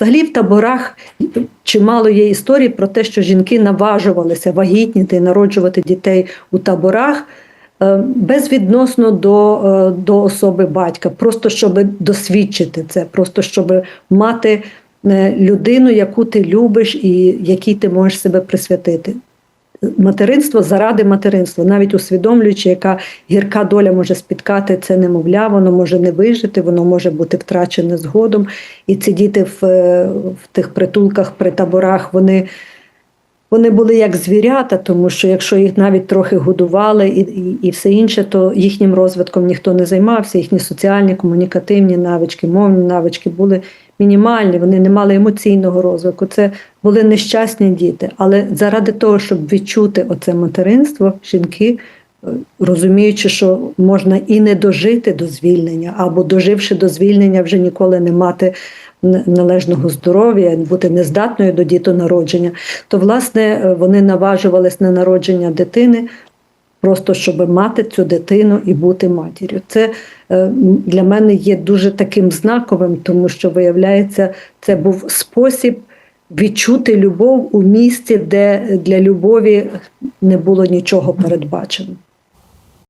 Взагалі в таборах чимало є історій про те, що жінки наважувалися вагітніти і народжувати дітей у таборах е, безвідносно до, е, до особи батька, просто щоб досвідчити це, просто щоб мати е, людину, яку ти любиш і якій ти можеш себе присвятити. Материнство заради материнства, навіть усвідомлюючи, яка гірка доля може спіткати це немовля, воно може не вижити, воно може бути втрачене згодом. І ці діти в, е, в тих притулках, при таборах, вони, вони були як звірята, тому що якщо їх навіть трохи годували і, і, і все інше, то їхнім розвитком ніхто не займався, їхні соціальні, комунікативні навички, мовні навички були мінімальні, вони не мали емоційного розвитку. Це були нещасні діти. Але заради того, щоб відчути оце материнство, жінки, е, розуміючи, що можна і не дожити до звільнення, або доживши до звільнення, вже ніколи не мати належного здоров'я, бути нездатною до дітонародження, то власне е, вони наважувались на народження дитини. Просто щоб мати цю дитину і бути матір'ю. Це е, для мене є дуже таким знаковим, тому що, виявляється, це був спосіб відчути любов у місці, де для любові не було нічого передбачено.